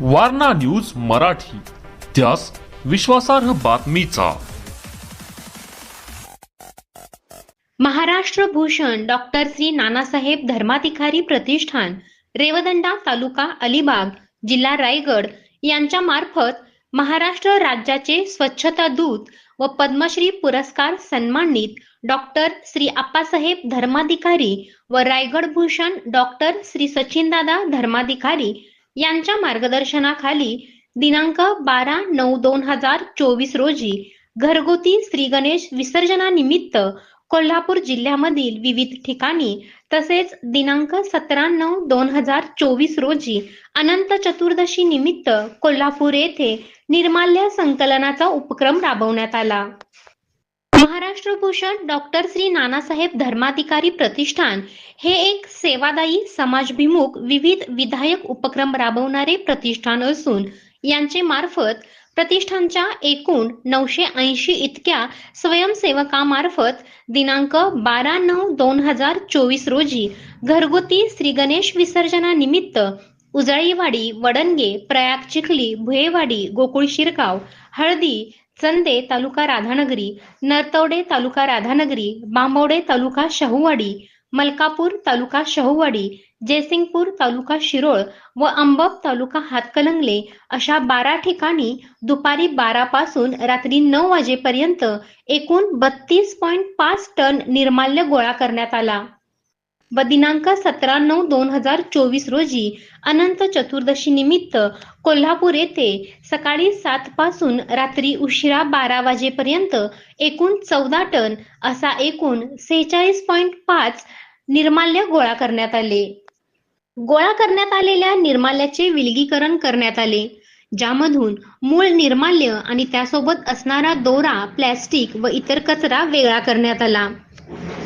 Warna news Marathi. त्यास विश्वासार्ह बातमीचा. महाराष्ट्र भूषण डॉक्टर श्री नानासाहेब धर्माधिकारी प्रतिष्ठान रेवदंडा तालुका अलिबाग जिल्हा रायगड यांच्या मार्फत महाराष्ट्र राज्याचे स्वच्छता दूत व पद्मश्री पुरस्कार सन्मानित डॉक्टर श्री आप्पासाहेब धर्माधिकारी व रायगड भूषण डॉक्टर श्री सचिनदादा धर्माधिकारी यांच्या मार्गदर्शनाखाली दिनांक बारा नऊ दोन हजार चोवीस रोजी घरगुती श्री गणेश विसर्जनानिमित्त कोल्हापूर जिल्ह्यामधील विविध ठिकाणी तसेच दिनांक सतरा नऊ दोन हजार चोवीस रोजी अनंत चतुर्दशी निमित्त कोल्हापूर येथे निर्माल्य संकलनाचा उपक्रम राबवण्यात आला. महाराष्ट्र भूषण डॉक्टर श्री नानासाहेब धर्माधिकारी प्रतिष्ठान हे एक सेवादायी समाजभिमुख विविध विधायक उपक्रम राबवणारे प्रतिष्ठान असून यांचे मार्फत प्रतिष्ठानच्या एकूण नऊशे ऐंशी इतक्या स्वयंसेवकामार्फत दिनांक बारा नऊ दोन हजार चोवीस रोजी घरगुती श्री गणेश विसर्जनानिमित्त उजळीवाडी वडणगे प्रयाग चिखली भुयेवाडी गोकुळ शिरगाव हळदी चंदे तालुका राधानगरी नरतवडे तालुका राधानगरी बांबवडे तालुका शाहूवाडी मलकापूर तालुका शाहूवाडी जयसिंगपूर तालुका शिरोळ व अंबब तालुका हातकलंगले अशा बारा ठिकाणी दुपारी बारा पासून रात्री नऊ वाजेपर्यंत एकूण बत्तीस पॉईंट पाच टन निर्माल्य गोळा करण्यात आला. व दिनांक सतरा नऊ दोन हजार चोवीस रोजी अनंत चतुर्दशी निमित्त कोल्हापूर येथे सकाळी सात पासून रात्री उशिरा बारा वाजेपर्यंत एकूण चौदा टन असा एकूण सेहेचाळीस पॉइंट पाच निर्माल्य गोळा करण्यात आले. गोळा करण्यात आलेल्या निर्माल्याचे विलगीकरण करण्यात आले ज्यामधून मूळ निर्माल्य आणि त्यासोबत असणारा दोरा प्लॅस्टिक व इतर कचरा वेगळा करण्यात आला.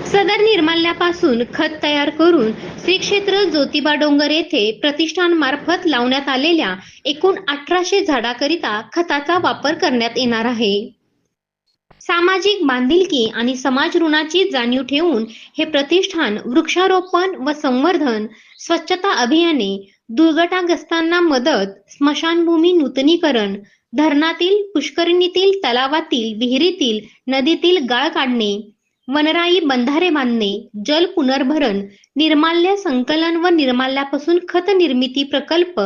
सदर निर्माल्यापासून खत तयार करून श्री क्षेत्र ज्योतिबा डोंगर येथे प्रतिष्ठान मार्फत लावण्यात आलेल्या एकूण अठराशे झाडाकरिता खताचा वापर करण्यात येणार आहे. सामाजिक बांधिलकी आणि समाज ऋणाची जाणीव ठेवून हे प्रतिष्ठान वृक्षारोपण व संवर्धन स्वच्छता अभियाने दुर्घटनाग्रस्तांना मदत स्मशानभूमी नूतनीकरण धरणातील पुष्करिणीतील तलावातील विहिरीतील नदीतील गाळ काढणे वनराई बंधारे बांधणे जल पुनर्भरण निर्माल्य संकलन व निर्माल्यापासून खत निर्मिती प्रकल्प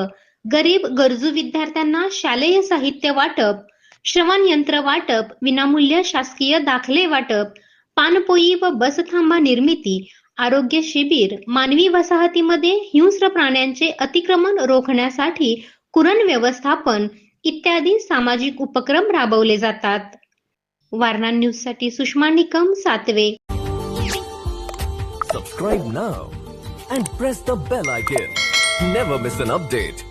गरीब गरजू विद्यार्थ्यांना शालेय साहित्य वाटप श्रवण यंत्र वाटप विनामूल्य शासकीय दाखले वाटप पानपोई व बसथांबा निर्मिती आरोग्य शिबिर मानवी वसाहतीमध्ये हिंस्र प्राण्यांचे अतिक्रमण रोखण्यासाठी कुरण व्यवस्थापन इत्यादी सामाजिक उपक्रम राबवले जातात. वारणा न्यूजसाठी Sushma Nikam Satave. Subscribe now and press the bell icon never miss an update